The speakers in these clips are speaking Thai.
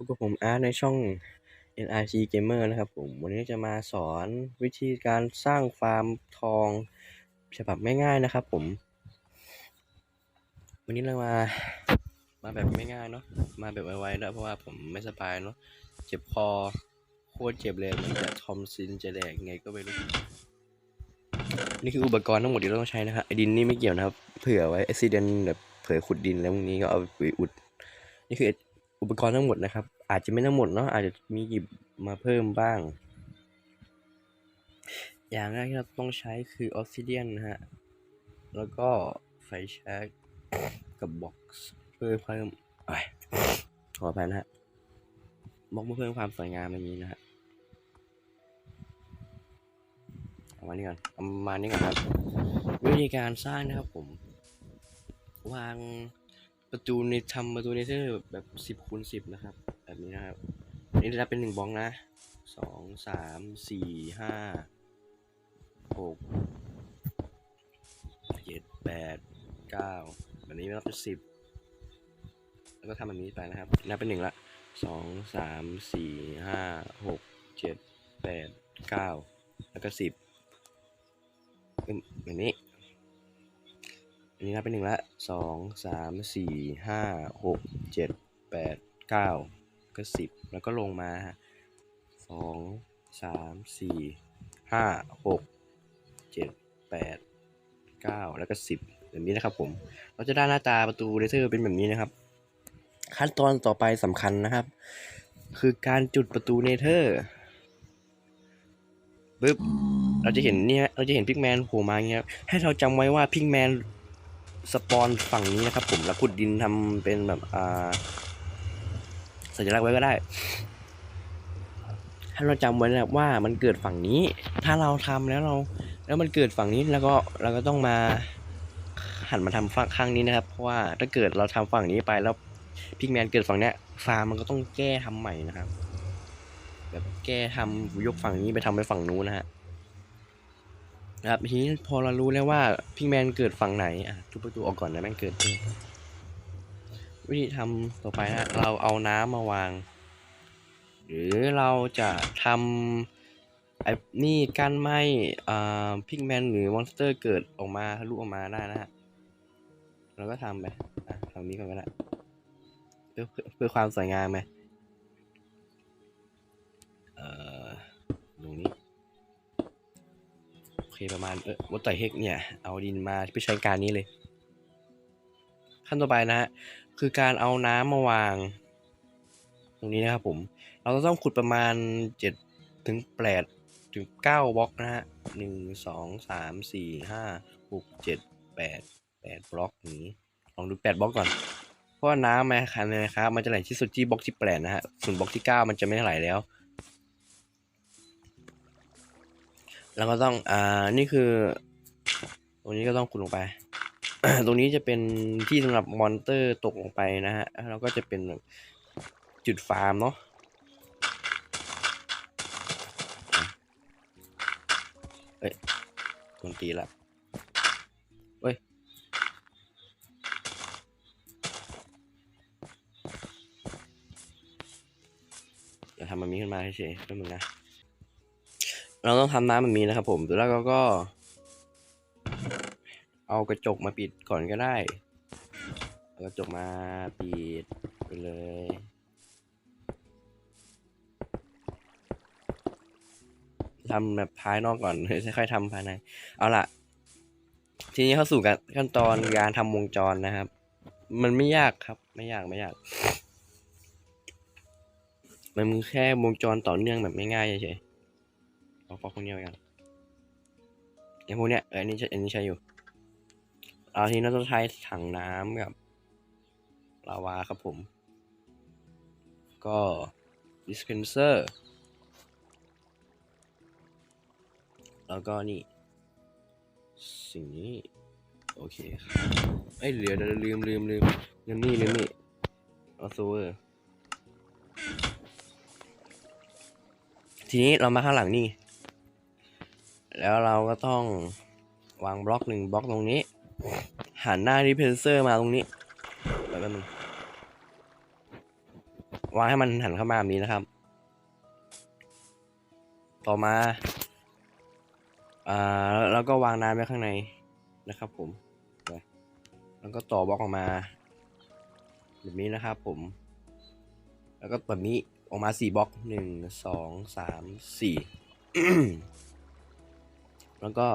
พบกับผมอาร์ตในช่อง NRG Gamer นะครับผม วันนี้จะมาสอนวิธีการสร้างฟาร์มทองฉบับง่ายๆนะครับผม วันนี้เรามา มาแบบง่ายๆเนาะ มาแบบไวๆแล้วเพราะว่าผมไม่สบายเนาะ เจ็บคอ โคตรเจ็บเลยมันจะทอมซินจะแดกไงก็ไม่รู้ นี่คืออุปกรณ์ทั้งหมดที่เราต้องใช้นะครับไอ้ดินนี่ไม่เกี่ยวนะครับ เผื่อไว้อุบิเหตุแบบเผื่อขุดดินแล้วพวกนี้ก็เอาไปอุด นี่คือ อุปกรณ์ทั้งหมดนะครับ อาจจะไม่ทั้งหมดเนาะอาจจะมีหยิบมาเพิ่มบ้าง อย่างแรกที่เราต้องใช้คือออ s ซิเดียนนะฮะ แล้วก็ไฟแช็กกับบ็อกซ์เพื่อเพิ่มขออภัยนะฮะบ็อกเพื่อเพิ่มความสวยงามอย่างนี้นะฮะเอามานี่ก่อนเอามานี่ก่อนครับวิธีการสร้างนะครับผม วาง ประตูในทำประตูเนเธอร์แบบสิบคูณสิบนะครับ แบบนี้นะครับนนี้จะเป็นหนึ่งบล็อกนะสองสามสี่ห้าหกเจ็ดแปดเก้าแบบนี้นับเป็นสิบแล้วก็ทำแบบนี้ไปนะครับนับเป็นหนึ่งละสองสามสี่ห้าหกเจ็ดแปดเก้าแล้วก็สิบแบบนี้ อันนี้นับเป็นหนึ่งละสองสามสี่ห้าหกเจ็ดแปดเก้าก็สิบแล้วก็ลงมาสองสามสี่ห้าหกเจ็ดแปดเก้าแล้วก็สิบแบบนี้นะครับ ผม เราจะได้หน้าตาประตูเลเซอร์เป็นแบบนี้นะครับ ขั้นตอนต่อไปสำคัญนะครับ คือการจุดประตูเนเธอร์ปึ๊บเราจะเห็นเนี่ยเราจะเห็นพิกแมนโผล่มาเงี้ยให้เราจำไว้ว่าพิกแมน สปอนฝั่งนี้นะครับ ผมแล้วขุดดินทำเป็นแบบอ่าสัญลักษณ์ไว้ก็ได้ ให้เราจำไว้นะครับว่ามันเกิดฝั่งนี้ ถ้าเราทำแล้วเรา แล้วมันเกิดฝั่งนี้แล้วก็เราก็ต้องมาหันมาทำฝั่งข้างนี้นะครับ เพราะว่าถ้าเกิดเราทำฝั่งนี้ไปแล้วพิกแมนเกิดฝั่งเนี้ยฟาร์มมันก็ต้องแก้ทำใหม่นะครับแบบแก้ทำยกฝั่งนี้ไปทำไปฝั่งนู้นนะฮะ นะครับทีนี้พอเรารู้แล้วว่าพิกแมนเกิดฝั่งไหนอะทุบประตูออกก่อนนะแม่งเกิดเองวิธีทำต่อไปนะเราเอาน้ำมาวาง หรือเราจะทำไอ้นี่กั้นไม่อ่าพิกแมนหรือมอนสเตอร์เกิดออกมาทะลุออกมาได้นะฮะเราก็ทำไปอะทำนี้ก่อนก็ได้เพื่อเพื่อความสวยงามไหม เคประมาณเออวัตไตเฮกเนี่ย เอาดินมาเพื่อใช้การนี้เลย ขั้นต่อไปนะฮะคือการเอาน้ำมาวาง ตรงนี้นะครับผม เราจะต้องขุดประมาณเจ็ดถึงแปดถึงเก้าบล็อกนะฮะหนึ่งสองสามสี่ห้าหกเจ็ดแปดแปดบล็อกนี้ลองดูแปดบล็อกก่อน เพราะว่าน้ำมาคันเลยนะครับมันจะไหลที่สุดที่บล็อกที่แปดนะฮะส่วนบล็อกที่เก้ามันจะไม่ไหลแล้ว แล้วก็ต้อง อ่า นี่คือ ตรงนี้ก็ต้องขุดลงไป ตรงนี้จะเป็นที่สำหรับมอนเตอร์ตกลงไปนะฮะ แล้วก็จะเป็นจุดฟาร์มเนาะเอ้ยโดนตีละเอ้ย เดี๋ยวทำมันมีขึ้นมาเฉยๆแป๊บนึงนะ เราต้องทำน้ำแบบนี้นะครับ ผมแล้วเราก็ เอากระจกมาปิดก่อนก็ได้กระจกมาปิดไปเลยทำแบบภายนอกก่อนค่อยๆทำภายใน เอาล่ะ ทีนี้เข้าสู่การขั้นตอนการทำวงจรนะครับ มันไม่ยากครับ ไม่ยากไม่ยาก มันแค่วงจรต่อเนื่องแบบง่ายๆเฉยๆ เอาฟอกพวกนี้ไปกันอย่างพวกเนี้ยเอออันนี้ใช้อันนี้ใช้อยู่เอาทีนี้เราต้องใช้ถังน้ำกับลาวาครับผม ก็ dispenser แล้วก็นี่ สิ่งนี้ โอเคครับเอ้เหลือเดี๋ยวลืมลืมลืมลืมนี่ลืมนี่เอาโซเวอร์ทีนี้เรามาข้างหลังนี่ แล้วเราก็ต้องวางบล็อกหนึ่งบล็อกตรงนี้ หันหน้าดิเพนเซอร์มาตรงนี้แล้วก็นึงวางให้มันหันเข้ามาแบบนี้นะครับ ต่อมาอ่าแล้วก็วางน้ำไว้ข้างในนะครับผม แล้วก็ต่อบล็อกออกมา แบบนี้นะครับผม แล้วก็แบบนี้ออกมาสี่บล็อกหนึ่งสองสามสี่ แล้วก็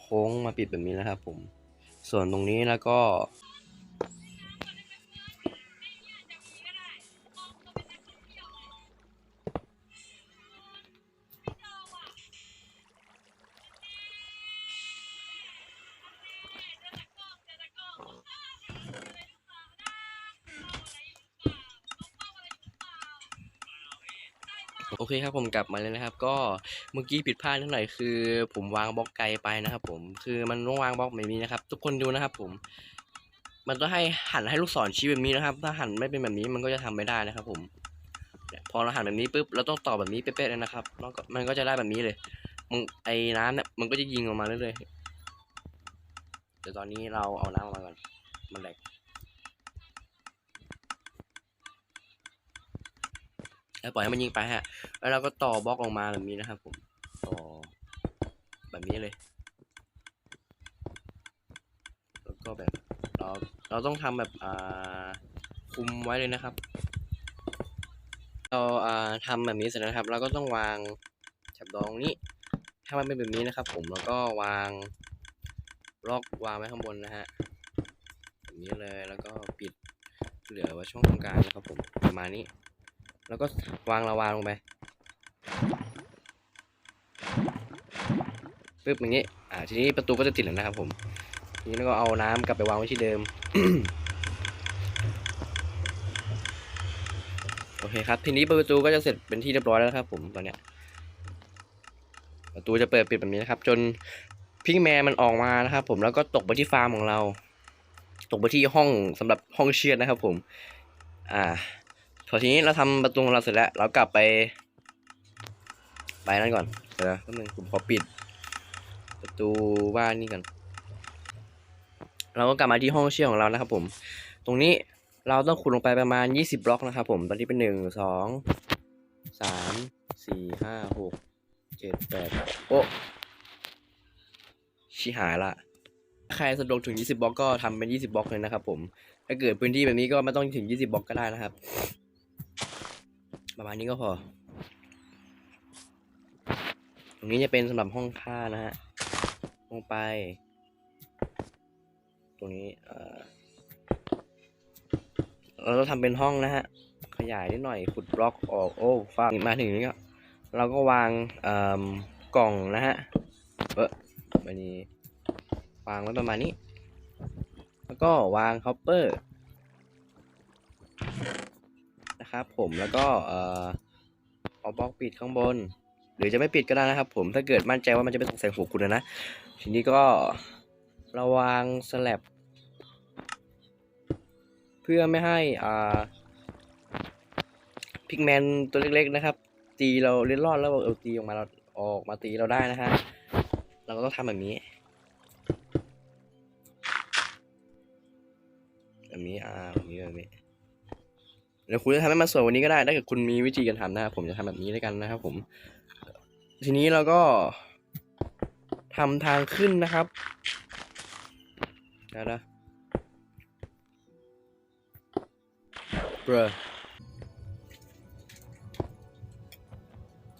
โค้งมาปิดแบบนี้นะครับผม ส่วนตรงนี้แล้วก็ โอเคครับผมกลับมาเลยนะครับ ก็เมื่อกี้ผิดพลาดนิดหน่อยคือ ผมวางบล็อกไกลไปนะครับ ผมคือมันต้องวางบล็อกแบบนี้นะครับ ทุกคนดูนะครับ ผม มันต้องให้หันให้ลูกศรชี้แบบนี้นะครับ ถ้าหันไม่เป็นแบบนี้มันก็จะทำไม่ได้นะครับ ผมพอเราหันแบบนี้ปุ๊บเราต้องต่อแบบนี้เป๊ะๆเลยนะครับแล้วก็มันก็จะได้แบบนี้เลยมึงไอ้น้ำเนี่ยมันก็จะยิงออกมาเรื่อยๆเดี๋ยวตอนนี้เราเอาน้ำออกมาก่อนมันแหลก แล้วปล่อยให้มันยิงไปฮะ แล้วเราก็ต่อบล็อกออกมาแบบนี้นะครับ ผมต่อแบบนี้เลย แล้วก็แบบเราเราต้องทำแบบอ่าคุมไว้เลยนะครับ เราอ่าทำแบบนี้เสร็จแล้วนะครับ เราก็ต้องวางจับดองนี้ถ้ามันเป็นแบบนี้นะครับ ผมแล้วก็วางล็อกวางไว้ข้างบนนะฮะแบบนี้เลยแล้วก็ปิดเหลือไว้ช่องตรงกลางนะครับผมประมาณนี้ แล้วก็วางระวางลงไปปึ๊บอย่างนี้อ่าทีนี้ประตูก็จะติดแล้วนะครับผมทีนี้ก็เอาน้ำกลับไปวางไว้ที่เดิม โอเคครับ ทีนี้ประตูก็จะเสร็จเป็นที่เรียบร้อยแล้วครับ ผมตอนเนี้ยประตูจะเปิดปิดแบบนี้นะครับ จนพิกแมนมันออกมานะครับผมแล้วก็ตกไปที่ฟาร์มของเรา ตกไปที่ห้องสำหรับห้องเชือดนะครับ ผม อ่า พอทีนี้เราทำประตูของเราเสร็จแล้ว เรากลับไป ไปนั่นก่อนเดี๋ยวนะแป๊บนึงผมขอปิด ประตูบ้านนี่ก่อนเราก็กลับมาที่ห้องเชื่อของเรานะครับผม ตรงนี้เราต้องขุดลงไปประมาณยี่สิบบล็อกนะครับผม ตอนนี้เป็นหนึ่งสองสามสี่ห้าหกเจ็ดแปดโอ้ชิหายละใครสะดวกถึงยี่สิบบล็อกก็ทำเป็นยี่สิบบล็อกเลยนะครับผม ถ้าเกิดพื้นที่แบบนี้ก็ไม่ต้องถึงยี่สิบบล็อกก็ได้นะครับ ประมาณนี้ก็พอ ตรงนี้จะเป็นสำหรับห้องค่านะฮะ ลงไป ตรงนี้ เออเราต้องทำเป็นห้องนะฮะ ขยายนิดหน่อย ขุดบล็อกออก โอ้ฟังมาถึงนี้ก็เราก็วางกล่องนะฮะ เออวันนี้วางไว้ประมาณนี้ แล้วก็วางคอปเปอร์ นะครับผมแล้วก็เอ่อเอาบล็อกปิดข้างบน หรือจะไม่ปิดก็ได้นะครับ ผมถ้าเกิดมั่นใจว่ามันจะไม่ตกใส่หัวคุณนะนะทีนี้ก็ระวางสแลบเพื่อไม่ให้อ่าพิกแมนตัวเล็กๆนะครับ ตีเราเล่นรอดแล้วเอาตีออกมาเราออกมาตีเราได้นะฮะเราก็ต้องทำแบบนี้ ดี๋ยวคุณจะทำให้มันสวยวันนี้ก็ได้ถ้าเกิดคุณมีวิธีการทำนะครับผมจะทำแบบนี้ด้วยกันนะครับ ผม ทีนี้เราก็ทำทางขึ้นนะครับเดี๋ยวนะเบร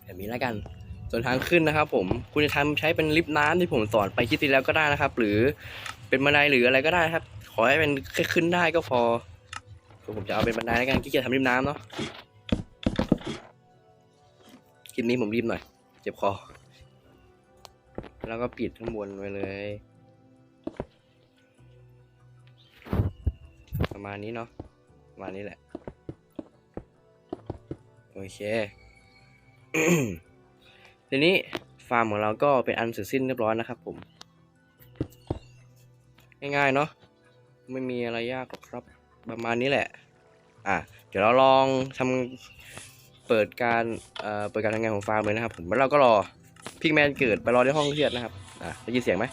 แบบนี้แล้วกัน ส่วนทางขึ้นนะครับ ผมคุณจะทำใช้เป็นลิฟต์น้ำที่ผมสอนไปคิดที่แล้วก็ได้นะครับ หรือเป็นบันไดหรืออะไรก็ได้ครับ ขอให้เป็นแค่ขึ้นได้ก็พอ ผมจะเอาเป็นบันไดแล้วกันขี้เกียจทำริมน้ำเนาะคลิปนี้ผมรีบหน่อย เจ็บคอ แล้วก็ปิดข้างบนไว้เลย ประมาณนี้เนาะประมาณนี้แหละ โอเค ทีนี้ฟาร์มของเราก็เป็นอันเสร็จสิ้นเรียบร้อยนะครับผม ง่ายๆเนาะไม่มีอะไรยากหรอกครับ ประมาณนี้แหละ อะเดี๋ยวเราลองทำเปิดการเอ่อเปิดการทำงานของฟาร์มเลยนะครับผมแล้วเราก็รอพิกแมนเกิดไปรอในห้องเครียดนะครับอะได้ยินเสียงไหม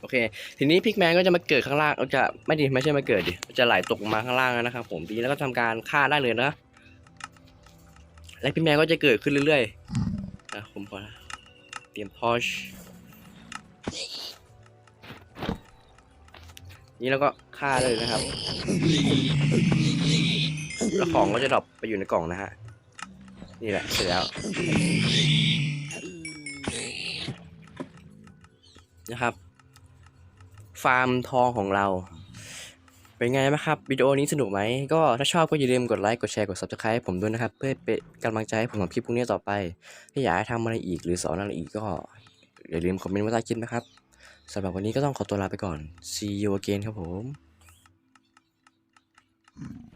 โอเค ทีนี้พิกแมนก็จะมาเกิดข้างล่างเอาจะไม่ดีไม่ใช่มาเกิดดิจะไหลตกมาข้างล่างนะครับผมทีนี้แล้วก็ทำการฆ่าได้เลยนะและพิกแมนก็จะเกิดขึ้นเรื่อยๆนะผมขอเตรียมพอชนี่แล้วก็ ฆ่าเลยนะครับ แล้วของก็จะดรอปไปอยู่ในกล่องนะฮะ นี่แหละเสร็จแล้ว นะครับ ฟาร์มทองของเรา เป็นไงบ้างครับวิดีโอนี้สนุกไหม ก็ถ้าชอบก็อย่าลืมกดไลค์ กดแชร์ กด subscribe ให้ผมด้วยนะครับ เพื่อเป็นกำลังใจให้ผมทำคลิปพวกนี้ต่อไป ถ้าอยากให้ทำอะไรอีกหรือสอนอะไรอีกก็อย่าลืมคอมเมนต์ไว้ใต้คลิปนะครับสำหรับวันนี้ก็ต้องขอตัวลาไปก่อน see you again ครับผม Mm.